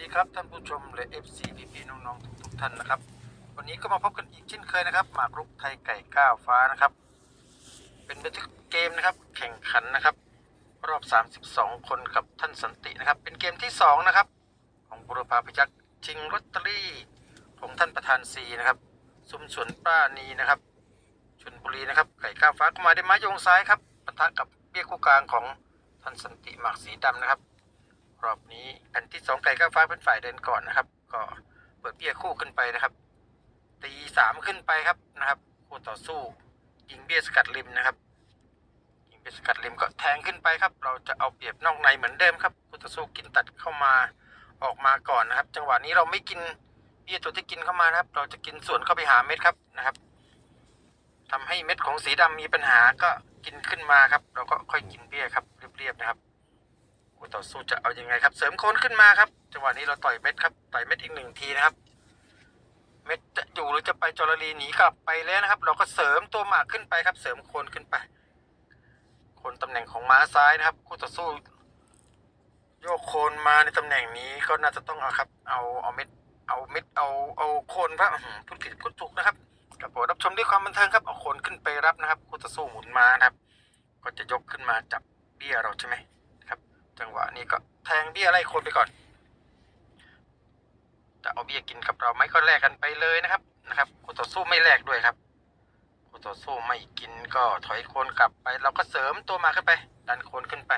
ดีครับท่านผู้ชมและ FC พี่พี่น้องๆทุกๆท่านนะครับ วันนี้ก็มาพบกันอีกเช่นเคยนะครับหมากรุกไทยไก่ก้าวฟ้านะครับ เป็นบันทึกเกมนะครับแข่งขันนะครับ รอบ 32 คนกับท่านสันตินะครับ เป็นเกมที่ 2 นะครับ ของบุรพาพยักษ์ชิงลอตเตอรี่ ของท่านประธานซีนะครับซุ้มสวนป้านีนะครับชนบุรีนะครับไก่ก้าวฟ้าก็มาได้ไม้โยงซ้ายครับปะทะกับเบี้ยคู่กลางของท่านสันติหมากสีดำนะครับ รอบนี้แผ่นที่สองไก่ก้าฟ้าเป็นฝ่ายเดินก่อนนะครับ ก็เปิดเบี้ยคู่ขึ้นไปนะครับ ตีสามขึ้นไปครับนะครับคู่ต่อสู้ยิงเบี้ยสกัดริมนะครับยิงเบี้ยสกัดริมก็แทงขึ้นไปครับ เราจะเอาเปรียบนอกในเหมือนเดิมครับคู่ต่อสู้กินตัดเข้ามาออกมาก่อนนะครับ จังหวะนี้เราไม่กินเบี้ยตัวที่กินเข้ามานะครับ เราจะกินส่วนเข้าไปหาเม็ดครับนะครับทำให้เม็ดของสีดำมีปัญหาก็กินขึ้นมาครับ เราก็ค่อยกินเบี้ยครับเรียบๆนะครับ คู่ต่อสู้จะเอายังไงครับ เสริมโคนขึ้นมาครับจังหวะนี้เราต่อยเม็ดครับต่อยเม็ดอีกหนึ่งทีนะครับ เม็ดจะอยู่หรือจะไปจรลีหนีกลับไปแล้วนะครับ เราก็เสริมตัวหมากขึ้นไปครับ เสริมโคนขึ้นไปโคนตำแหน่งของม้าซ้ายนะครับคู่ต่อสู้โยกโคนมาในตำแหน่งนี้ก็น่าจะต้องเอาครับ เอาเอาเม็ดเอาเม็ดเอาเอาโคนพระพูดผิดพูดถูกนะครับกับโปรับชมด้วยความบันเทิงครับเอาโคนขึ้นไปรับนะครับคู่ต่อสู้หมุนมานะครับ ก็จะยกขึ้นมาจับเบี้ยเราใช่ไหม จังหวะนี้ก็แทงเบี้ยไล่คนไปก่อน จะเอาเบี้ยกินกับเราไหมก็แลกกันไปเลยนะครับนะครับคู่ต่อสู้ไม่แลกด้วยครับคู่ต่อสู้ไม่กินก็ถอยโคนกลับไป เราก็เสริมตัวมาขึ้นไป ดันโคนขึ้นไป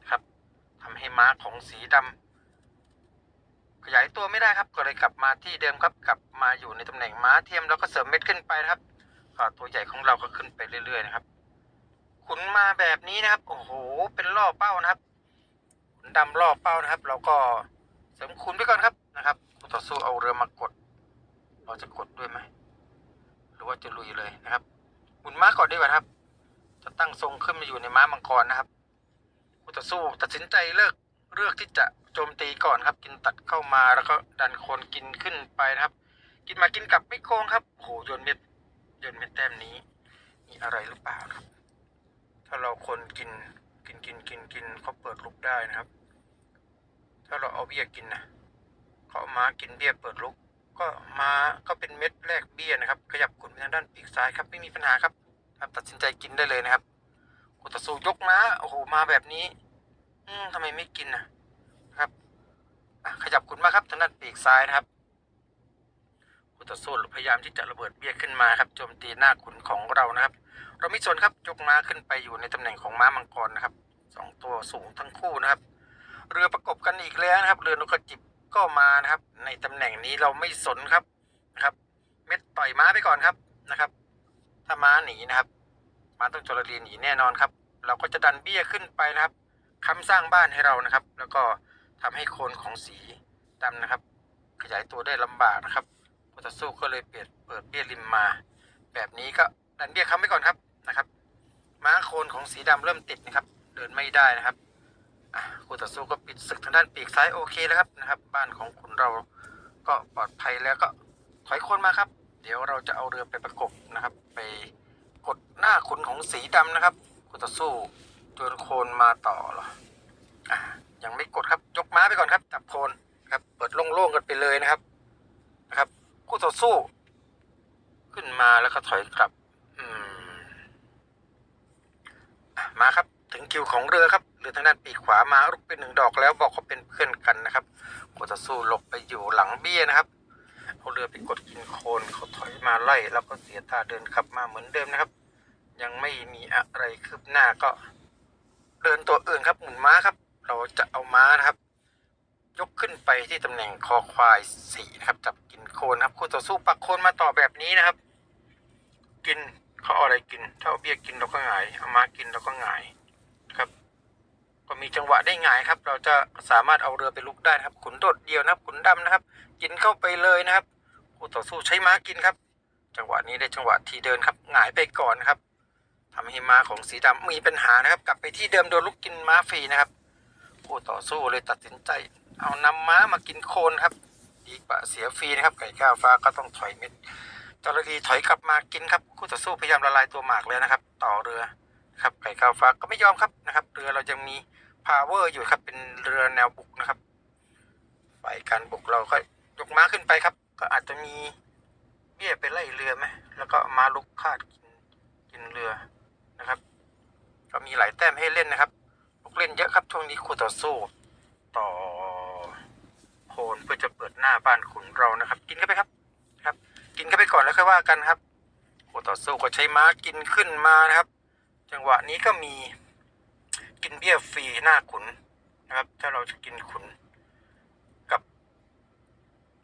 นะครับทำให้ม้าของสีดำขยายตัวไม่ได้ครับ ก็เลยกลับมาที่เดิมครับกลับมาอยู่ในตำแหน่งม้าเทียมเราก็เสริมเม็ดขึ้นไปนะครับก็ตัวใหญ่ของเราก็ขึ้นไปเรื่อย ๆ นะครับขุนมาแบบนี้นะครับ โอ้โห เป็นล่อเป้านะครับ ดำล่อเป้านะครับ เราก็เสริมขุนไปก่อนครับนะครับคู่ต่อสู้เอาเรือมากด เราจะกดด้วยไหมหรือว่าจะลุยเลยนะครับหมุนม้าก่อนดีกว่าครับ จะตั้งทรงขึ้นมาอยู่ในม้ามังกรนะครับคู่ต่อสู้ตัดสินใจเลิกเลือกที่จะโจมตีก่อนครับ กินตัดเข้ามาแล้วก็ดันโคนกินขึ้นไปนะครับ กินมากินกลับไม่โกงครับโอ้โหโยนเม็ดโยนเม็ดแต้มนี้ มีอะไรหรือเปล่าครับ ถ้าเราคนกิน กินกินกินกินเขาเปิดลุกได้นะครับ ถ้าเราเอาเบี้ยกินนะเขาเอามากินเบี้ยเปิดลุก ก็มาก็เป็นเม็ดแรกเบี้ยนะครับ ขยับขุนไปทางด้านปีกซ้ายครับไม่มีปัญหาครับครับ ตัดสินใจกินได้เลยนะครับกุตสู้ยกม้าโอ้โหมาแบบนี้ อืมทำไมไม่กินนะนะครับขยับขุนมาครับทางด้านปีกซ้ายนะครับกุตสู้พยายามที่จะระเบิดเบี้ยขึ้นมาครับโจมตีหน้าขุนของเรานะครับ เราไม่สนครับยกม้าขึ้นไปอยู่ในตำแหน่งของม้ามังกรนะครับสองตัวสูงทั้งคู่นะครับ เรือประกบกันอีกแล้วนะครับ เรือนกกระจิบก็มานะครับ ในตำแหน่งนี้เราไม่สนครับนะครับ เม็ดต่อยม้าไปก่อนครับนะครับ ถ้าม้าหนีนะครับม้าต้องจรลีหนีแน่นอนครับ เราก็จะดันเบี้ยขึ้นไปนะครับค้ำสร้างบ้านให้เรานะครับ แล้วก็ทำให้โคนของสีดำนะครับ ขยายตัวได้ลำบากนะครับผู้ต่อสู้ก็เลยเปิดเปิดเบี้ยริมมา แบบนี้ก็ ดันเบี้ยค้ำไว้ก่อนครับนะครับ ม้าโคนของสีดำเริ่มติดนะครับ เดินไม่ได้นะครับคู่ต่อสู้ก็ปิดศึกทางด้านปีกซ้ายโอเคแล้วครับนะครับ บ้านของคุณเราก็ปลอดภัยแล้วก็ถอยโคนมาครับ เดี๋ยวเราจะเอาเรือไปประกบนะครับ ไปกดหน้าขุนของสีดำนะครับคู่ต่อสู้โยนโคนมาต่อเหรออะยังไม่กดครับยกม้าไปก่อนครับจับโคนครับ เปิดโล่งๆกันไปเลยนะครับนะครับ คู่ต่อสู้ ขึ้นมาแล้วก็ถอยกลับ อืมอะ มาครับ ถึงคิวของเรือครับเรือทางด้านปีกขวามาลุกเป็นหนึ่งดอกแล้วบอกเขาเป็นเพื่อนกันนะครับคู่ต่อสู้หลบไปอยู่หลังเบี้ยนะครับเอาเรือไปกดกินโคลนเขาถอยมาไล่แล้วก็เสียท่าเดินขับมาเหมือนเดิมนะครับ ยังไม่มีอะไรคืบหน้าก็ เดินตัวอื่นครับหมุนม้าครับ เราจะเอาม้านะครับ ยกขึ้นไปที่ตำแหน่งคอควายสี่นะครับ จับกินโคนครับคู่ต่อสู้ปักโคนมาต่อแบบนี้นะครับ กิน เขาเอาอะไรกิน ถ้าเอาเบี้ยกินเราก็หงาย เอามากินเราก็หงายนะครับ ก็มีจังหวะได้หงายครับ เราจะสามารถเอาเรือไปลุกได้นะครับขุนโดดเดียวนะครับ ขุนดำนะครับ กินเข้าไปเลยนะครับคู่ต่อสู้ใช้ม้ากินครับ จังหวะนี้ได้จังหวะทีเดินครับหงายไปก่อนครับทำให้ม้าของสีดำมีปัญหานะครับ กลับไปที่เดิมโดนลุกกินม้าฟรีนะครับคู่ต่อสู้เลยตัดสินใจ เอานำม้ามากินโคนครับ ดีกว่าเสียฟรีนะครับ ไก่ก้าวฟ้าก็ต้องถอยเม็ด จระเข้ถอยกลับมากินครับคู่ต่อสู้พยายามละลายตัวหมากเลยนะครับ ต่อเรือครับไก่ข้าวฟ้าก็ไม่ยอมครับนะครับ เรือเรายังมี power อร์อยู่ครับ เป็นเรือแนวบุกนะครับฝ่ายการบุกเราก็ยกม้าขึ้นไปครับ ก็อาจจะมีเบี้ยไปไล่เรือไหมแล้วก็มาลุกคาดกินกินเรือนะครับ ก็มีหลายแต้มให้เล่นนะครับลูกเล่นเยอะครับช่วงนี้คู่ต่อสู้ต่อโพนเพื่อจะเปิดหน้าบ้านขุนเรานะครับ กินเข้าไปครับ กินเข้าไปก่อนแล้วค่อยว่ากันครับคู่ต่อสู้ก็ใช้ม้ากินขึ้นมานะครับ จังหวะนี้ก็มีกินเบี้ยฟรีหน้าขุนนะครับ ถ้าเราจะกินขุน กับ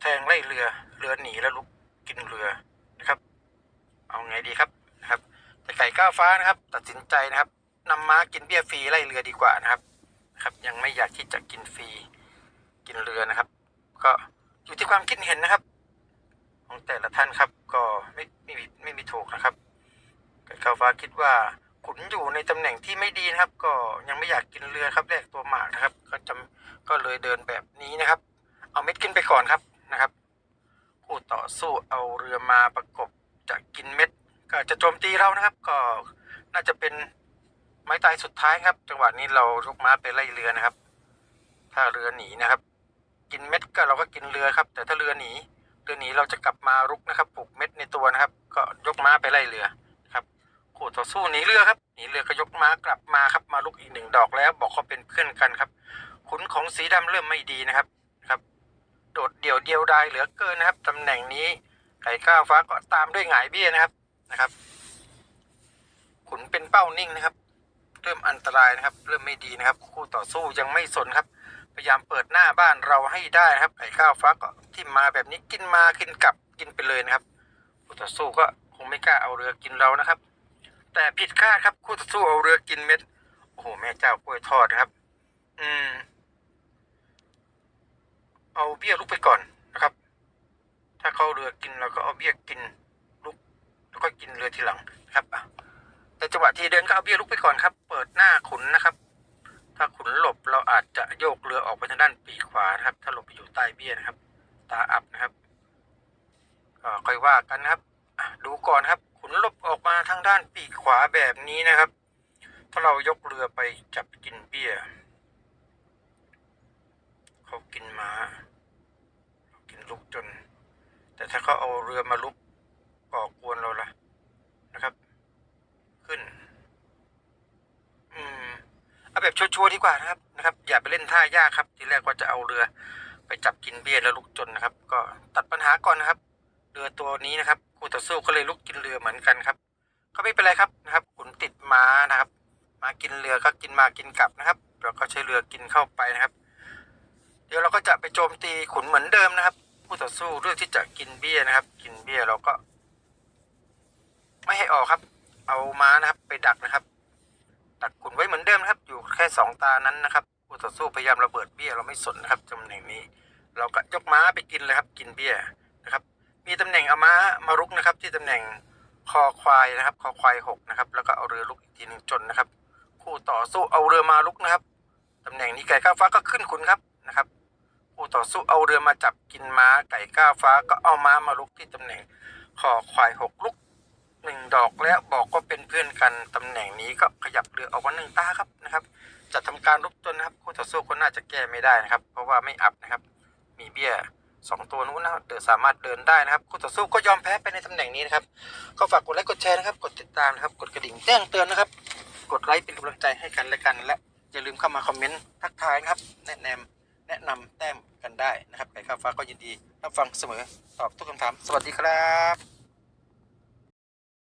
แทงไล่เรือเรือหนีแล้วลุกกินเรือนะครับ เอาไงดีครับนะครับแต่ไก่ก้าวฟ้านะครับ ตัดสินใจนะครับนำม้ากินเบี้ยฟรีไล่เรือดีกว่านะครับครับ ยังไม่อยากที่จะกินฟรีกินเรือนะครับ ก็อยู่ที่ความคิดเห็นนะครับ ของแต่ละท่านครับ ก็ไม่ไม่มีไม่มีถูกนะครับไก่ก้าฟ้าคิดว่าขุนอยู่ในตำแหน่งที่ไม่ดีนะครับ ก็ยังไม่อยากกินเรือครับแลกตัวหมากนะครับ ก็จำก็เลยเดินแบบนี้นะครับ เอาเม็ดขึ้นไปก่อนครับนะครับคู่ต่อสู้เอาเรือมาประกบจะกินเม็ด ก็จะโจมตีเรานะครับ ก็น่าจะเป็นไม้ตายสุดท้ายครับ จังหวะนี้เราลุกม้าไปไล่เรือนะครับ ถ้าเรือหนีนะครับ กินเม็ดก็เราก็กินเรือครับ แต่ถ้าเรือหนี เรือหนีเราจะกลับมารุกนะครับปลูกเม็ดในตัวนะครับ ก็ยกม้าไปไล่เรือครับคู่ต่อสู้หนีเรือครับหนีเรือก็ยกม้ากลับมาครับมาลุกอีกหนึ่งดอกแล้วบอกเขาเป็นเพื่อนกันครับ ขุนของสีดำเริ่มไม่ดีนะครับครับ โดดเดี่ยวเดียวดายเหลือเกินนะครับตำแหน่งนี้ไก่ก้าวฟ้าก็ตามด้วยหงายเบี้ยนะครับนะครับ ขุนเป็นเป้านิ่งนะครับ เริ่มอันตรายนะครับ เริ่มไม่ดีนะครับ คู่ต่อสู้ยังไม่สนครับ พยายามเปิดหน้าบ้านเราให้ได้ครับไก่ข้าวฟ้าก็ ที่มาแบบนี้กินมากินกลับกินไปเลยนะครับคู่ต่อสู้ก็คงไม่กล้าเอาเรือกินเรานะครับ แต่ผิดคาดครับคู่ต่อสู้เอาเรือกินเม็ดโอ้โหแม่เจ้ากล้วยทอดครับ อืม เอาเบี้ยลุกไปก่อนนะครับ ถ้าเขาเรือกินเราก็เอาเบี้ยกินลุกแล้วก็กินเรือทีหลังนะครับแต่จังหวะที่เดินก็เอาเบี้ยลุกไปก่อนครับ เปิดหน้าขุนนะครับถ้าขุนหลบเราอาจจะโยกเรือออกไปทางด้านปีกขวานะครับ ถ้าหลบไปอยู่ใต้เบี้ยนะครับ ตาอับนะครับก็ค่อยว่ากันนะครับดูก่อนครับขุนลบออกมาทางด้านปีกขวาแบบนี้นะครับ ถ้าเรายกเรือไปจับกินเบี้ยเขากินมา้าเขากินลุกจน แต่ถ้าเขาเอาเรือมาลุกก่อกวนเราล่ะนะครับ ขึ้น อืมเอาแบบชัวร์ๆดีกว่านะครับนะครับ อย่าไปเล่นท่ายากครับ ทีแรกว่าจะเอาเรือ ไปจับกินเบี้ยแล้วลุกจนนะครับ ก็ตัดปัญหาก่อนนะครับ เรือตัวนี้นะครับคู่ต่อสู้ก็เลยลุกกินเรือเหมือนกันครับ ก็ไม่เป็นไรครับนะครับขุนติดม้านะครับ มากินเรือก็กินมากินกลับนะครับเราก็ใช้เรือกินเข้าไปนะครับ เดี๋ยวเราก็จะไปโจมตีขุนเหมือนเดิมนะครับผู้ต่อสู้เลือกที่จะกินเบี้ยนะครับ กินเบี้ยเราก็ ไม่ให้ออกครับ เอาม้านะครับ ไปดักนะครับ ดักขุนไว้เหมือนเดิมนะครับ อยู่แค่สองตานั้นนะครับผู้ต่อสู้พยายามระเบิดเบี้ยเราไม่สนนะครับตำแหน่งนี้ เราก็ยกม้าไปกินเลยครับ กินเบี้ยนะครับ มีตำแหน่งเอาม้ามารุกนะครับ ที่ตำแหน่งคอควายนะครับ คอควายหกนะครับ แล้วก็เอาเรือลุกอีกทีหนึ่งจนนะครับ คู่ต่อสู้เอาเรือมาลุกนะครับตำแหน่งนี้ไก่ก้าวฟ้าก็ขึ้นขุนครับนะครับผู้ต่อสู้เอาเรือมาจับกินม้าไก่ก้าวฟ้าก็เอาม้ามาลุกที่ตำแหน่งคอควายหกลุกหนึ่งดอกแล้วบอกก็เป็นเพื่อนกันตำแหน่งนี้ก็ขยับเรือออกมาหนึ่งตาครับนะครับจะทำการลุกจนนะครับ คู่ต่อสู้ก็น่าจะแก้ไม่ได้นะครับ เพราะว่าไม่อับนะครับ มีเบี้ยสองตัวนู้นนะครับเดินสามารถเดินได้นะครับคู่ต่อสู้ก็ยอมแพ้ไปในตำแหน่งนี้นะครับ ก็ฝากกดไลค์กดแชร์นะครับ กดติดตามนะครับ กดกระดิ่งแจ้งเตือนนะครับ กดไลค์เป็นกำลังใจให้กันและกัน และอย่าลืมเข้ามาคอมเมนต์ทักทายนะครับ แนะนำแนะนำแต้มกันได้นะครับไก่ข้าวฟ้าก็ยินดีรับฟังเสมอตอบทุกคำถาม สวัสดีครับ